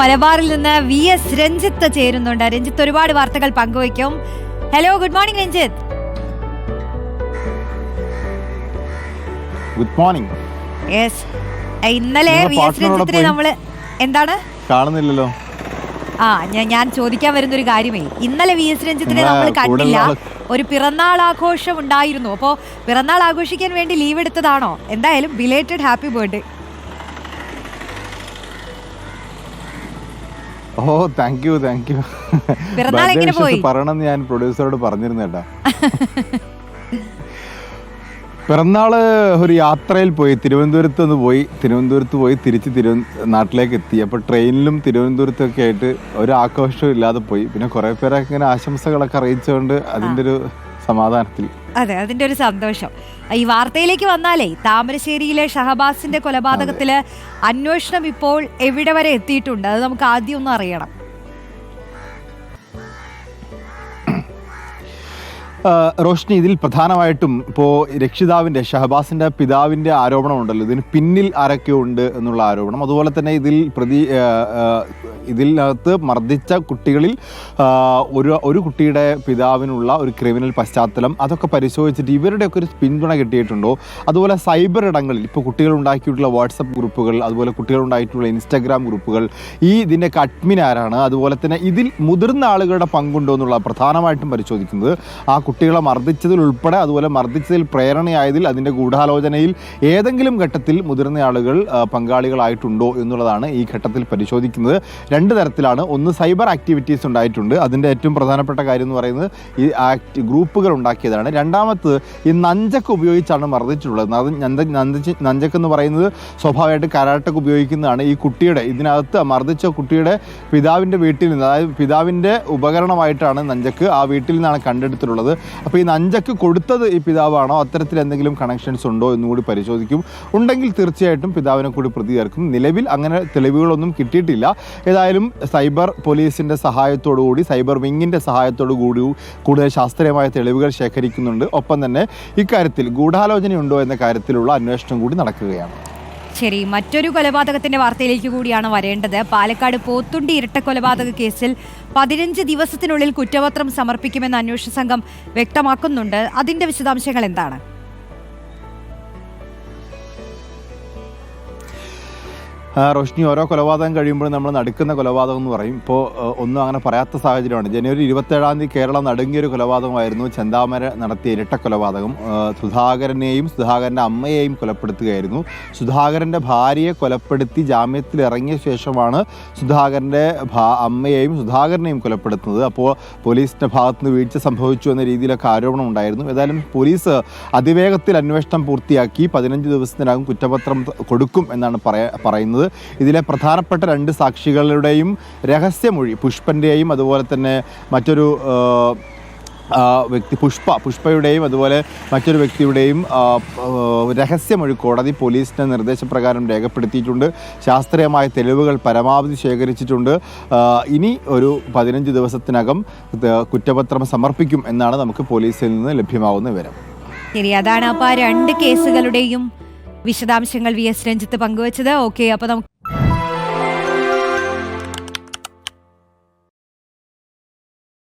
മലബാറിൽ നിന്ന് V S Ranjith ചേരുന്നുണ്ട്. രഞ്ജിത്ത് ഒരുപാട് വാർത്തകൾ പങ്കുവയ്ക്കും. Hello good morning Ranjith. Good morning yes ഇന്നലെ വി എസ് രഞ്ജിത്തിനെ നമ്മൾ നമ്മൾ എന്താണ്? കാണുന്നില്ലല്ലോ. ആ ഞാൻ ഞാൻ ചോദിക്കാൻ വരുന്ന ഒരു കാര്യമേ. ഇന്നലെ വി എസ് രഞ്ജിത്തിനെ നമ്മൾ കണ്ടില്ല. ഒരു പിറന്നാൾ ആഘോഷം ഉണ്ടായിരുന്നു. അപ്പോൾ പിറന്നാൾ ആഘോഷിക്കാൻ വേണ്ടി ലീവ് എടുത്തതാണോ? എന്തായാലും belated happy birthday oh thank you thank you പറയണം ഞാൻ പ്രൊഡ്യൂസറോട് പറഞ്ഞിരുന്നു കേട്ടോ. പിറന്നാൾ ഒരു യാത്രയിൽ പോയി തിരുവനന്തപുരത്ത് നിന്ന് പോയി തിരുവനന്തപുരത്ത് പോയി തിരിച്ച് തിരുവ നാട്ടിലേക്ക് എത്തി. അപ്പോൾ ട്രെയിനിലും തിരുവനന്തപുരത്തൊക്കെ ആയിട്ട് ഒരു ആഘോഷവും ഇല്ലാതെ പോയി. പിന്നെ കുറേ പേരൊക്കെ ഇങ്ങനെ ആശംസകളൊക്കെ അറിയിച്ചുകൊണ്ട് അതിന്റെ ഒരു സമാധാനത്തിൽ. അതെ അതിന്റെ ഒരു സന്തോഷം. ഈ വാർത്തയിലേക്ക് വന്നാലേ താമരശ്ശേരിയിലെ ഷഹബാസിന്റെ കൊലപാതകത്തിൽ അന്വേഷണം ഇപ്പോൾ എവിടെ വരെ എത്തിയിട്ടുണ്ട്? അത് നമുക്ക് ആദ്യം ഒന്ന് അറിയണം. റോഷ്നി ഇതിൽ പ്രധാനമായിട്ടും ഇപ്പോൾ രക്ഷിതാവിന്റെ ഷഹബാസിന്റെ പിതാവിന്റെ ആരോപണമുണ്ടല്ലോ. ഇതിന് പിന്നിൽ ആരൊക്കെ ഉണ്ട് എന്നുള്ള ആരോപണം. അതുപോലെ തന്നെ ഇതിൽ പ്രതി ഇതിനകത്ത് മർദ്ദിച്ച കുട്ടികളിൽ ഒരു ഒരു കുട്ടിയുടെ പിതാവിനുള്ള ഒരു ക്രിമിനൽ പശ്ചാത്തലം അതൊക്കെ പരിശോധിച്ചിട്ട് ഇവരുടെയൊക്കെ ഒരു പിന്തുണ കിട്ടിയിട്ടുണ്ടോ? അതുപോലെ സൈബർ ഇടങ്ങളിൽ ഇപ്പോൾ കുട്ടികൾ ഉണ്ടാക്കിയിട്ടുള്ള വാട്സപ്പ് ഗ്രൂപ്പുകൾ അതുപോലെ കുട്ടികൾ ഉണ്ടായിട്ടുള്ള ഇൻസ്റ്റാഗ്രാം ഗ്രൂപ്പുകൾ ഈ ഇതിന്റെയൊക്കെ അഡ്മിൻ ആരാണ്? അതുപോലെ തന്നെ ഇതിൽ മുതിർന്ന ആളുകളുടെ പങ്കുണ്ടോ എന്നുള്ള പ്രധാനമായിട്ടും പരിശോധിക്കുന്നത്. ആ കുട്ടികളെ മർദ്ദിച്ചതിൽ ഉൾപ്പെടെ അതുപോലെ മർദ്ദിച്ചതിൽ പ്രേരണയായതിൽ അതിന്റെ ഗൂഢാലോചനയിൽ ഏതെങ്കിലും ഘട്ടത്തിൽ മുതിർന്ന ആളുകൾ പങ്കാളികളായിട്ടുണ്ടോ എന്നുള്ളതാണ് ഈ ഘട്ടത്തിൽ പരിശോധിക്കുന്നത്. രണ്ട് തരത്തിലാണ്. ഒന്ന് സൈബർ ആക്ടിവിറ്റീസ് ഉണ്ടായിട്ടുണ്ട്. അതിന്റെ ഏറ്റവും പ്രധാനപ്പെട്ട കാര്യം എന്ന് പറയുന്നത് ഈ ആക്ട് ഗ്രൂപ്പുകൾ ഉണ്ടാക്കിയതാണ്. രണ്ടാമത്തത് ഈ നഞ്ചക്ക് ഉപയോഗിച്ചാണ് അത് നന്ദ നഞ്ചക്ക് എന്ന് പറയുന്നത് സ്വാഭാവികമായിട്ട് കരാട്ടക്ക് ഉപയോഗിക്കുന്നതാണ്. ഈ കുട്ടിയുടെ ഇതിനകത്ത് മർദ്ദിച്ച കുട്ടിയുടെ പിതാവിന്റെ വീട്ടിൽ നിന്ന് അതായത് പിതാവിന്റെ ഉപകരണമായിട്ടാണ് നഞ്ചക്ക് ആ വീട്ടിൽ നിന്നാണ് കണ്ടെടുത്തിട്ടുള്ളത്. അപ്പോൾ ഈ നഞ്ചക്ക് കൊടുത്തത് ഈ പിതാവാണോ? അത്തരത്തിൽ എന്തെങ്കിലും കണക്ഷൻസ് ഉണ്ടോ എന്നുകൂടി പരിശോധിക്കും. ഉണ്ടെങ്കിൽ തീർച്ചയായിട്ടും പിതാവിനെ കൂടി പ്രതി ചേർക്കും നിലവിൽ അങ്ങനെ തെളിവുകളൊന്നും കിട്ടിയിട്ടില്ല. ഏതായാലും സൈബർ പോലീസിന്റെ കൂടി സൈബർ വിങ്ങിന്റെ സഹായത്തോടു കൂടി കൂടുതൽ ശാസ്ത്രീയമായ തെളിവുകൾ ശേഖരിക്കുന്നുണ്ട്. ഒപ്പം തന്നെ ഇക്കാര്യത്തിൽ ഗൂഢാലോചനയുണ്ടോ എന്ന കാര്യത്തിലുള്ള അന്വേഷണം കൂടി നടക്കുകയാണ്. ശരി മറ്റൊരു കൊലപാതകത്തിന്റെ വാർത്തയിലേക്ക് കൂടിയാണ് വരേണ്ടത്. പാലക്കാട് പോത്തുണ്ടി ഇരട്ട കൊലപാതക കേസിൽ പതിനഞ്ച് ദിവസത്തിനുള്ളിൽ കുറ്റപത്രം സമർപ്പിക്കുമെന്ന് അന്വേഷണ സംഘം വ്യക്തമാക്കുന്നുണ്ട്. അതിന്റെ വിശദാംശങ്ങൾ എന്താണ്? റോഷ്നി ഓരോ കൊലപാതകം കഴിയുമ്പോഴും നമ്മൾ നടക്കുന്ന കൊലപാതകം എന്ന് പറയും. ഇപ്പോൾ ഒന്നും അങ്ങനെ പറയാത്ത സാഹചര്യമാണ്. ജനുവരി ഇരുപത്തേഴാം തീയതി കേരളം നടുങ്ങിയൊരു കൊലപാതകമായിരുന്നു. ചെന്താമര നടത്തിയ ഇരട്ട കൊലപാതകം. സുധാകരനെയും സുധാകരന്റെ അമ്മയെയും കൊലപ്പെടുത്തുകയായിരുന്നു. സുധാകരന്റെ ഭാര്യയെ കൊലപ്പെടുത്തി ജാമ്യത്തിൽ ഇറങ്ങിയ ശേഷമാണ് സുധാകരന്റെ അമ്മയെയും സുധാകരനെയും കൊലപ്പെടുത്തുന്നത്. അപ്പോൾ പോലീസിന്റെ ഭാഗത്തുനിന്ന് വീഴ്ച സംഭവിച്ചു എന്ന രീതിയിലൊക്കെ ആരോപണം ഉണ്ടായിരുന്നു. ഏതായാലും പോലീസ് അതിവേഗത്തിൽ അന്വേഷണം പൂർത്തിയാക്കി പതിനഞ്ച് ദിവസത്തിനകം കുറ്റപത്രം കൊടുക്കും എന്നാണ് പറയുന്നത്. ഇതിലെ പ്രധാനപ്പെട്ട രണ്ട് സാക്ഷികളുടെയും രഹസ്യമൊഴി പുഷ്പന്റെയും അതുപോലെ തന്നെ മറ്റൊരു വ്യക്തി പുഷ്പ പുഷ്പയുടെയും അതുപോലെ മറ്റൊരു വ്യക്തിയുടെയും രഹസ്യമൊഴി കോടതി പോലീസിന്റെ നിർദ്ദേശപ്രകാരം രേഖപ്പെടുത്തിയിട്ടുണ്ട്. ശാസ്ത്രീയമായ തെളിവുകൾ പരമാവധി ശേഖരിച്ചിട്ടുണ്ട്. ഇനി ഒരു പതിനഞ്ച് ദിവസത്തിനകം കുറ്റപത്രം സമർപ്പിക്കും എന്നാണ് നമുക്ക് പോലീസിൽ നിന്ന് ലഭ്യമാവുന്ന വിവരം. ശരി അതാണ് അപ്പോൾ ആ രണ്ട് കേസുകളുടെയും വിശദാംശങ്ങൾ വി എസ് രഞ്ജിത്ത് പങ്കുവച്ചത്. ഓക്കെ അപ്പൊ നമുക്ക്